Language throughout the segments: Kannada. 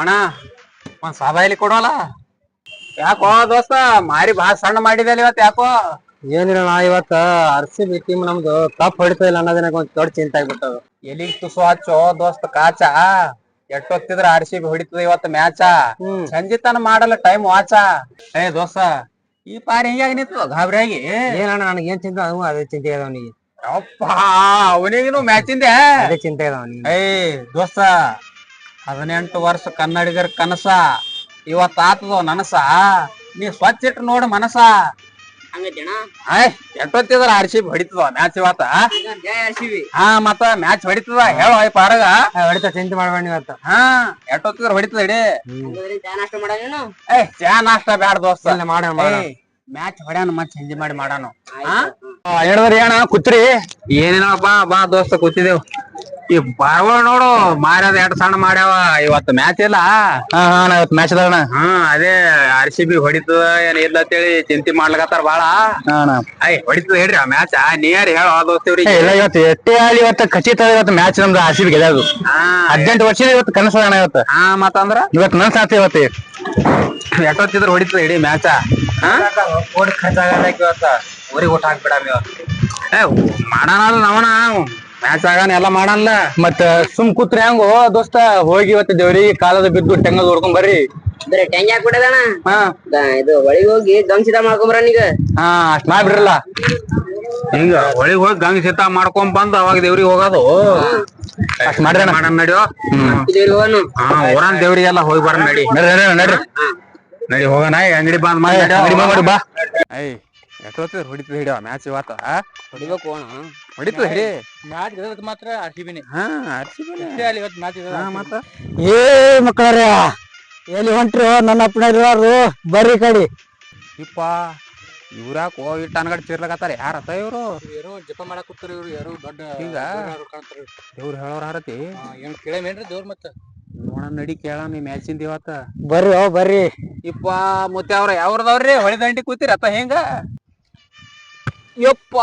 ಅಣ್ಣ ಒಂದ್ ಸಾಬಾಯಿಲಿ ಕೊಡೋಲ್ಲ? ಯಾಕೋ ದೋಸ್ತ ಮಾರಿ ಬಾಳ ಸಣ್ಣ ಮಾಡಿದಲ್ಲ ಇವತ್ ಯಾಕೋ? ಏನಿಲ್ಲ ಇವತ್ತ ಆರ್ ಸಿ ಬಿ ಟೀಮ್ ನಮ್ದು ಕಪ್ ಹೊಡಿತಾ ಇಲ್ಲ ಅನ್ನೋದನ್ನ ಒಂದ್ ದೊಡ್ಡ ಚಿಂತೆ ಆಗ್ಬಿಟ್ಟದ. ಎಲಿಗ್ ತುಸು ಹಚ್ಚೋ ದೋಸ್ತ ಕಾಚ? ಎಟ್ಟೊತ್ತಿದ್ರ ಆರ್ ಸಿ ಬಿ ಹೊಡಿತದ ಇವತ್ತ ಮ್ಯಾಚ. ಸಂಜಿತನ ಮಾಡಲ್ಲ ಟೈಮ್ ವಾಚ. ಏ ದೋಸ್ತ ಈ ಪಾರಿ ಹಿಂಗಾಗಿ ನಿಂತು ಗಾಬರಿಯಾಗಿ ಏನಣ್ಣ ನನಗೆ ಏನ್ ಚಿಂತೆ ಅವು ಅದೇ ಚಿಂತೆ ಇದೆ ಅವನಿಗೆ. ಅಪ್ಪ ಅವನಿಗಿನು ಮ್ಯಾಚಿಂದೆ? ಅದೇ ಚಿಂತೆ ಇದೆ ಅವನಿಗೆ. ಏ ದೋಸ್ತ ಹದಿನೆಂಟು ವರ್ಷ ಕನ್ನಡಿಗರ ಕನಸ ಇವತ್ತಾತದ ಆತದೋ ನನಸ? ನೀ ಸ್ವಚ್ಛ ಇಟ್ಟು ನೋಡು ಮನಸ. ಆಯ್ R C R C B ಹೊಡಿತದ match ಇವತ್ತ? ಹಾ ಮತ್ತ ಮ್ಯಾಚ್ ಹೊಡಿತದ? ಹೇಳು ಐ ಪಾರಗ. ಹೊಡಿತ ಚಿಂತೆ ಮಾಡ್ಬೇಡ ಇವತ್ತ. ಹಾ ಎಂಟೊತ್ತಿದ್ರ ಹೊಡಿತದ ಇಡಿ? ಏ ಚಾ ನಾಷ್ಟ ಬ್ಯಾಡ ದೋಸ್ತ. ಮಾಡ ಮ್ಯಾಚ್ ಹೊಡ್ಯಾನ ಮತ್ ಹಿಂಜಿ ಮಾಡಿ ಮಾಡಾನು. ಹೇಳಿದ್ರಿ ಅಣ್ಣ ಕುತ್ರಿ. ಏನೇನಪ್ಪ ಬಾ ದೋಸ್ತ ಕೂತಿದೇವ್. ಈ ಪಾರ್ಗಳು ನೋಡು ಮಾರ್ಯಾದ ಎರಡು ಸಣ್ಣ ಮಾಡ್ಯಾವ. ಇವತ್ತು ಮ್ಯಾಚ್ ಇಲ್ಲ. ಹಾ ಹಾ ನಾ ಇವತ್ತು ಮ್ಯಾಚ್ ಅದಾವಣ ಹಾ ಅದೇ ಆರ್ ಸಿ ಬಿ ಹೊಡಿತದ ಏನ್ ಇಲ್ಲ ಅಂತೇಳಿ ಚಿಂತೆ ಮಾಡ್ಲಕತ್ತಾರ ಬಾಳ. ಹಾ ಅಣ್ಣ. ಐ ಹೊಡಿತದ ಹೇಳ್ರಿ ಆ ಮ್ಯಾಚ್ ನೀರ್ ಹೇಳ ದೋಸ್ತಿವ್ರಿ ಏ, ಇಲ್ಲ ಇವತ್ತು ಎಷ್ಟೇ ಆಲಿ ಇವತ್ತು ಖಚಿತ ಇವತ್ತು ಮ್ಯಾಚ್ ನಮ್ದು ಆರ್ ಸಿ ಬಿ ಗೆಲ್ಲೋದು ಹಾ ಹದಿನೆಂಟು ವರ್ಷದ ಇವತ್ತು ಕನಸು ಅಣ್ಣ ಇವತ್ತು. ಹಾ ಮತ್ತಂದ್ರ? ಇವತ್ತು ನನ್ ಸಾಥ್ ಇವತ್ತು. ಎಷ್ಟೊತ್ತಿದ್ರ ಹೊಡಿತದ ಇಡೀ ಮ್ಯಾಚ ಕೋಟಿ ಖರ್ಚಾಗಲ್ಲ ಇವತ್ತ. ಊರಿಗೆ ಊಟ ಇವತ್ತು. ಏ ಮಾಡಣ ನಾವನ ಮ್ಯಾಚ್ ಆಗಾನ ಎಲ್ಲ ಮಾಡಲ್ಲ ಮತ್ತ ಸುಮ್ ಕೂತ್ರಿ ಹೆಂಗೋ ದೋಸ್ತ ಹೋಗಿ ಇವತ್ತು ದೇವ್ರಿಗೆ ಕಾಲದ ಬಿದ್ದು ಟೆಂಗಲ್ ಹೊಡ್ಕೊಂಡ್ ಬರ್ರಿ. ಬರೀ ಟೆಂಗ್ ಹಾಕ್ಬಿಟ್ಟದಣ ಹಾ. ಇದು ಒಳಗೆ ಹೋಗಿ ಗಂಸಿದ ಮಾಡ್ಕೊಂಬರ ನೀಗ ಹಾ ಅಷ್ಟ್ ಮಾಡ್ಬಿಡ್ರಲ್ಲ. ಹಿಂಗ ಹೊಳಿಗ್ ಹೋಗಿ ಗಂಗ ಸಿತ ಮಾಡ್ಕೊಂಡ್ ಬಂದ್ ಅವಾಗ ದೇವ್ರಿಗೆ ಹೋಗೋದು. ಅಷ್ಟ್ ಮಾಡ್ರಿ ಅಣ್ಣ. ಮಾಡನ್ ನಡಿಯೋ? ಇದು ಹೋಗೋನು. ಹಾ ಊರನ್ ದೇವ್ರಿಗೆಲ್ಲ ಹೋಗಿ ಬರ ನಡಿ. ನಡ್ರಿ ನಡಿ ಹೋಗೋಣ. ಈ ಅಂಗಡಿ ಬಂದ್ ಮಾಡಿ ನಡ್ಯೋ. ಅಂಗಡಿ ಬಂದ್ ಮಾಡಿ ಬಾ. ಐ ಹಿಡಿಯೋ ಮ್ಯಾಚ್ ಇವತ್ತ ಹೊಡಿಬೇಕು ಹೊಡಿತದ ಹಿಡಿ ಮ್ಯಾಚ್ ಮಾತ್ರ ಆರ್ ಸಿ ಬಿನೇ ಹಾ ಆರ್ಸಿಬಿನೇ. ಇವತ್ತು ಮ್ಯಾಚ್ ಹಾ ಮತ್ತ? ಏ ಮಕ್ಕಳ್ರ ಎಲ್ಲಿ ಹೊಂಟ್ರು? ನನ್ನ ಅಪ್ಪನವ್ರು ಬರ್ರಿ ಕಡಿ. ಇಪ್ಪ ಹೋಗಿ ಇಟ್ಟ ಅನ್ಗಡ್ ಯಾರ ಯಾರತ್ತ ಇವ್ರು? ಯಾರೋ ಜಪ ಮಾಡಕ್ ಕೂತಾರ ಇವ್ರು. ಯಾರೋ ದೊಡ್ಡ ಹಿಂಗ? ದೇವ್ರು ಹೇಳೋರ್ ಹಾರತಿ. ಏನ್ ಕೇಳಮೇನ್ರಿ ದೇವ್ರ ಮತ್ತ? ನೋಡಣ ನಡಿ ಕೇಳಣ ಈ ಮ್ಯಾಚಿಂದ ಇವತ್ತ. ಬರ್ರಿ ಓ ಬರ್ರಿ. ಇಪ್ಪ ಮುತ್ತೆ ಅವ್ರ ಯಾವ್ರದವ್ರಿ ಹೊಳಿ ದಂಡಿ ಕೂತಿರ ಅತ್ತ ಹೆಂಗ? ಯಪ್ಪ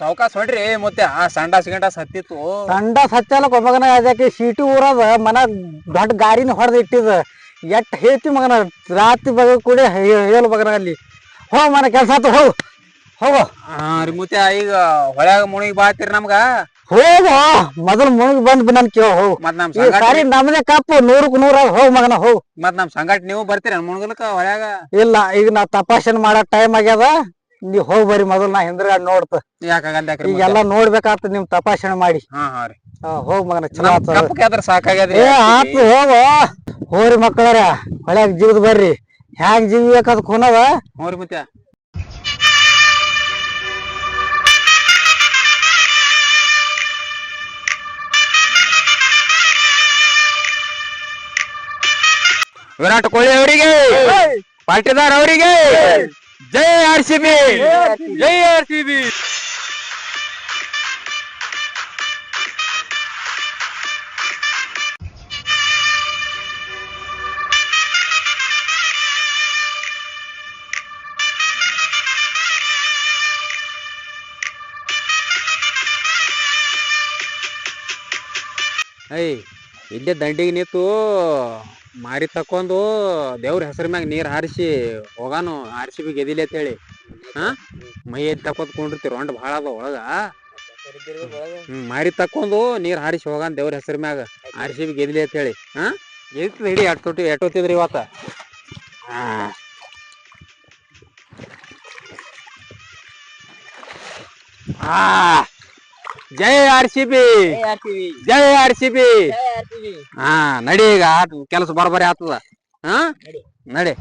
ಸಾವ್ಕಾಸ್ ಹೊಡ್ರಿ ಮತ್ತೆ ಆ ಸಂಡಾಸ್ ಗಂಡಾಸ್ ಹತ್ತಿತ್ತು ಸಂಡ ಸತ್ತಲ್ಲ ಕೊಬ್ಬಗನ ಅದಕ್ಕೆ ಸೀಟಿ ಊರದ ಮನ ದೊಡ್ಡ ಗಾಡಿನ ಹೊಡೆದು ಇಟ್ಟಿದ. ಎಟ್ ಹೇಳ್ತಿ ಮಗನ ರಾತ್ರಿ ಬಗ ಕೂಡ ಹೇಳು ಬಗನ ಅಲ್ಲಿ. ಹೋ ಮನ ಕೆಲಸ ಆತು ಹೋಗು. ಹೋಗು. ಹಾ ರೀ ಮುತ್ತೆ ಈಗ ಹೊಳ್ಯಾಗ ಮುಣಿಗ್ ಬಾತಿರಿ ನಮ್ಗ? ಹೋಗು ಮೊದಲು ಮುಳುಗಿ ಬಂದ್ ನನ್ ಕೇಳ ಹೋಗು. ಮತ್ ನಮ್ ಈ ಸಂಗಾಟ ಸಾರಿ ನಮ್ದೇ ಕಪ್ಪು ನೂರಕ್ ನೂರ ಹೋಗ್ ಮಗನ ಹೋಗು. ಮತ್ ನಮ್ ಸಂಗಾಟ ನೀವು ಬರ್ತೀರ ಮುಣಗಲ್ಕ ಹೊಳ್ಯಾಗ? ಇಲ್ಲ ಈಗ ನಾ ತಪಾಸಣೆ ಮಾಡೋ ಟೈಮ್ ಆಗ್ಯದ. ನೀವ್ ಹೋಗ್ ಬರ್ರಿ ಮೊದಲ್ ನಾ ಹಿಂದ್ರಗಡೆ ನೋಡ್ತ. ಈಗೆಲ್ಲ ನೋಡ್ಬೇಕಾಗ್ತದ ನಿಮ್ ತಪಾಸಣೆ ಮಾಡಿ. ಹೋಗ್ ಮಗನ ಚಲೋ ಹೋಗ ಆತದ ಕಪ್ಪಕ್ಕೆ ಆದ್ರ ಸಾಕಾಗ್ಯದ್ರಿ? ಏ ಆತು ಹೋಗು. ಹೋರಿ ಮಕ್ಕಳರ ಹೊಳ್ಯಾಗ ಜೀವದ್ ಬರ್ರಿ. ಹ್ಯಾಂಗ್ ಜೀವ ಬೇಕಾದ್ ಹೋರಿ ಮತ್ತೆ ವಿರಾಟ್ ಕೊಹ್ಲಿ ಅವರಿಗೆ ಪಾಟೀದಾರ್ ಅವರಿಗೆ ಜೈ ಆರ್ ಸಿ ಬಿ ಜೈ ಆರ್ ಸಿ ಬಿ ಐ ಇಲ್ಲೇ ದಂಡಿಗೆ ನಿಂತು ಮಾರಿ ತಕೊಂಡು ದೇವ್ರ ಹೆಸರ ಮ್ಯಾಗ ನೀರು ಹಾರಿಸಿ ಹೋಗಾನು ಆರ್ ಸಿ ಬಿ ಗೆದಿಲಿ ಅಂತ ಹೇಳಿ ಹಾ? ಮೈ ಎದ್ದು ತಕೊಂಡ್ ಕೊಂಡಿರ್ತೀವಿ ರೊಂಡ್ ಭಾಳ ಅದ ಒಳಗ. ಮಾರಿ ತಕೊಂಡು ನೀರ್ ಹಾರಿಸಿ ಹೋಗಾನು ದೇವ್ರ ಹೆಸರ ಮ್ಯಾಗ ಆರ್ ಸಿ ಬಿ ಗೆದಿಲಿ ಅಂತ ಹೇಳಿ ಹಾ? ಗೆದ್ತದ ಹಿಡಿ ಎಟ್ಟೊಟ್ಟಿ ಎಟ್ಟೊತ್ತಿದ್ರಿ ಇವತ್ತ? ಹಾ. ಆ ಜೈ ಆರ್ ಸಿ ಬಿ ಜೈ ಆರ್ ಸಿ ಬಿ ಹಾ ನಡಿ ಈಗ ಕೆಲಸ ಬರಬರಿ ಆತದ. ಹಾ? ನಡಿ.